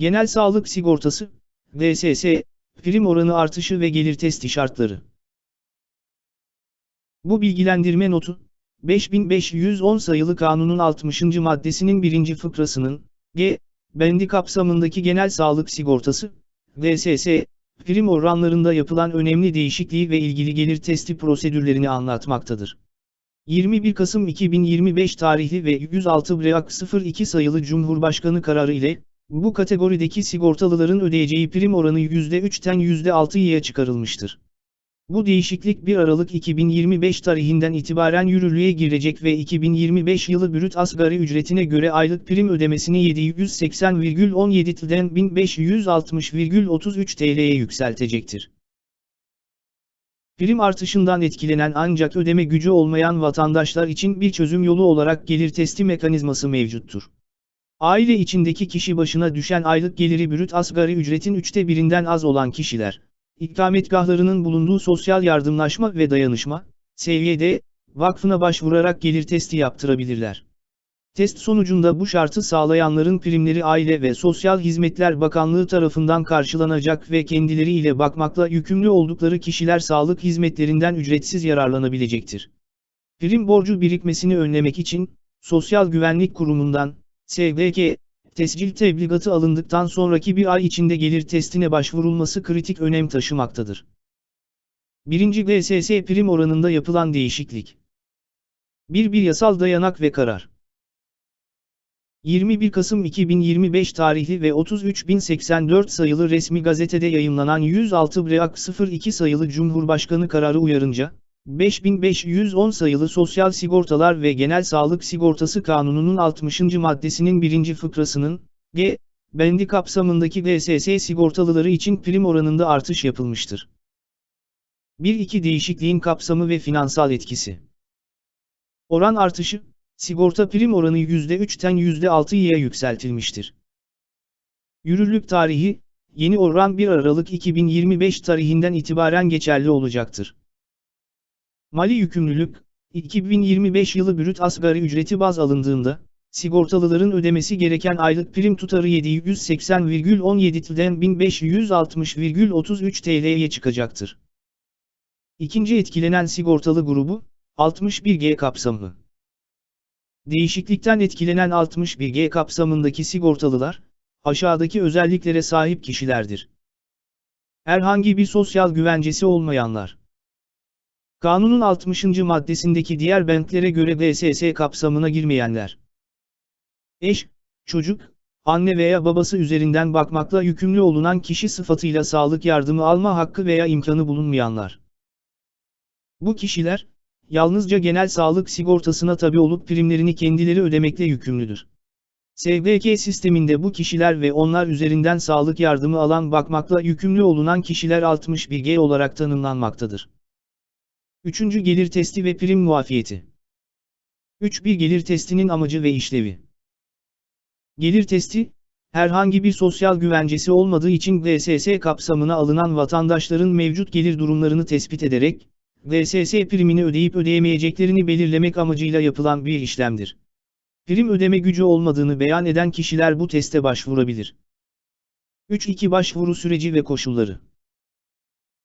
Genel sağlık sigortası, DSS, prim oranı artışı ve gelir testi şartları. Bu bilgilendirme notu, 5510 sayılı kanunun 60. maddesinin 1. fıkrasının, G, bendi kapsamındaki genel sağlık sigortası, DSS, prim oranlarında yapılan önemli değişikliği ve ilgili gelir testi prosedürlerini anlatmaktadır. 21 Kasım 2025 tarihli ve 106 Break 02 sayılı Cumhurbaşkanı kararı ile, bu kategorideki sigortalıların ödeyeceği prim oranı %3'ten %6'ya çıkarılmıştır. Bu değişiklik 1 Aralık 2025 tarihinden itibaren yürürlüğe girecek ve 2025 yılı brüt asgari ücretine göre aylık prim ödemesini 780,17 TL'den 1560,33 TL'ye yükseltecektir. Prim artışından etkilenen ancak ödeme gücü olmayan vatandaşlar için bir çözüm yolu olarak gelir testi mekanizması mevcuttur. Aile içindeki kişi başına düşen aylık geliri brüt asgari ücretin üçte birinden az olan kişiler, ikametgahlarının bulunduğu Sosyal Yardımlaşma ve Dayanışma, SYD, vakfına başvurarak gelir testi yaptırabilirler. Test sonucunda bu şartı sağlayanların primleri Aile ve Sosyal Hizmetler Bakanlığı tarafından karşılanacak ve kendileri ile bakmakla yükümlü oldukları kişiler sağlık hizmetlerinden ücretsiz yararlanabilecektir. Prim borcu birikmesini önlemek için, Sosyal Güvenlik Kurumu'ndan, SGK, tescil tebligatı alındıktan sonraki bir ay içinde gelir testine başvurulması kritik önem taşımaktadır. 1. GSS prim oranında yapılan değişiklik. 1. Bir yasal dayanak ve karar. 21 Kasım 2025 tarihli ve 33.084 sayılı resmi gazetede yayımlanan 106 Break 02 sayılı Cumhurbaşkanı kararı uyarınca, 5510 sayılı Sosyal Sigortalar ve Genel Sağlık Sigortası Kanunu'nun 60. maddesinin 1. fıkrasının, G, bendi kapsamındaki DSS sigortalıları için prim oranında artış yapılmıştır. 1-2 değişikliğin kapsamı ve finansal etkisi. Oran artışı, sigorta prim oranı %3'ten %6'ya yükseltilmiştir. Yürürlük tarihi, yeni oran 1 Aralık 2025 tarihinden itibaren geçerli olacaktır. Mali yükümlülük, 2025 yılı brüt asgari ücreti baz alındığında, sigortalıların ödemesi gereken aylık prim tutarı 780,17 TL'den 1560,33 TL'ye çıkacaktır. İkinci etkilenen sigortalı grubu, 61G kapsamı. Değişiklikten etkilenen 61G kapsamındaki sigortalılar, aşağıdaki özelliklere sahip kişilerdir. Herhangi bir sosyal güvencesi olmayanlar. Kanunun 60. maddesindeki diğer bentlere göre DSS kapsamına girmeyenler. Eş, çocuk, anne veya babası üzerinden bakmakla yükümlü olunan kişi sıfatıyla sağlık yardımı alma hakkı veya imkanı bulunmayanlar. Bu kişiler, yalnızca genel sağlık sigortasına tabi olup primlerini kendileri ödemekle yükümlüdür. SGK sisteminde bu kişiler ve onlar üzerinden sağlık yardımı alan bakmakla yükümlü olunan kişiler 61G olarak tanımlanmaktadır. Üçüncü gelir testi ve prim muafiyeti. 3. Bir gelir testinin amacı ve işlevi. Gelir testi, herhangi bir sosyal güvencesi olmadığı için DSS kapsamına alınan vatandaşların mevcut gelir durumlarını tespit ederek, DSS primini ödeyip ödeyemeyeceklerini belirlemek amacıyla yapılan bir işlemdir. Prim ödeme gücü olmadığını beyan eden kişiler bu teste başvurabilir. 3-2 Başvuru süreci ve koşulları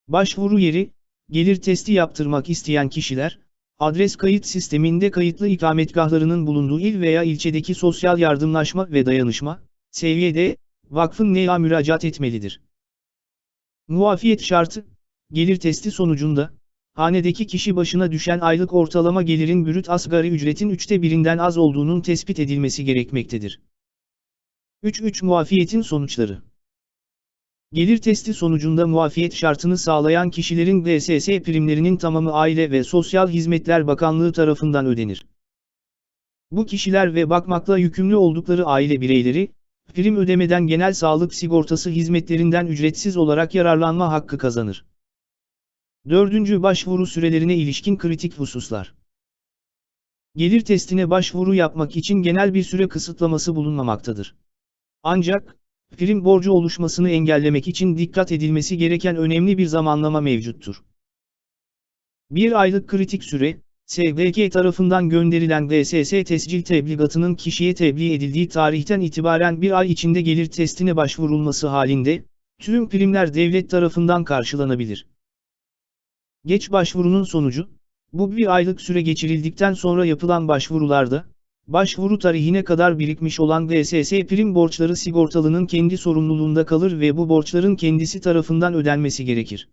Başvuru yeri, gelir testi yaptırmak isteyen kişiler, adres kayıt sisteminde kayıtlı ikametgahlarının bulunduğu il veya ilçedeki Sosyal Yardımlaşma ve Dayanışma, seviyede, vakfın NEA müracaat etmelidir. Muafiyet şartı, gelir testi sonucunda, hanedeki kişi başına düşen aylık ortalama gelirin brüt asgari ücretin üçte birinden az olduğunun tespit edilmesi gerekmektedir. 3-3 Muafiyetin sonuçları Gelir testi sonucunda muafiyet şartını sağlayan kişilerin DSS primlerinin tamamı Aile ve Sosyal Hizmetler Bakanlığı tarafından ödenir. Bu kişiler ve bakmakla yükümlü oldukları aile bireyleri, prim ödemeden genel sağlık sigortası hizmetlerinden ücretsiz olarak yararlanma hakkı kazanır. Dördüncü başvuru sürelerine ilişkin kritik hususlar. Gelir testine başvuru yapmak için genel bir süre kısıtlaması bulunmamaktadır. Ancak, prim borcu oluşmasını engellemek için dikkat edilmesi gereken önemli bir zamanlama mevcuttur. Bir aylık kritik süre, SGK tarafından gönderilen GSS tescil tebligatının kişiye tebliğ edildiği tarihten itibaren bir ay içinde gelir testine başvurulması halinde, tüm primler devlet tarafından karşılanabilir. Geç başvurunun sonucu, bu bir aylık süre geçirildikten sonra yapılan başvurularda, başvuru tarihine kadar birikmiş olan GSS prim borçları sigortalının kendi sorumluluğunda kalır ve bu borçların kendisi tarafından ödenmesi gerekir.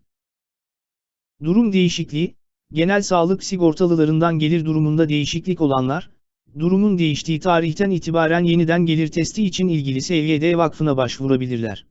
Durum değişikliği, genel sağlık sigortalılarından gelir durumunda değişiklik olanlar, durumun değiştiği tarihten itibaren yeniden gelir testi için ilgili SGD vakfına başvurabilirler.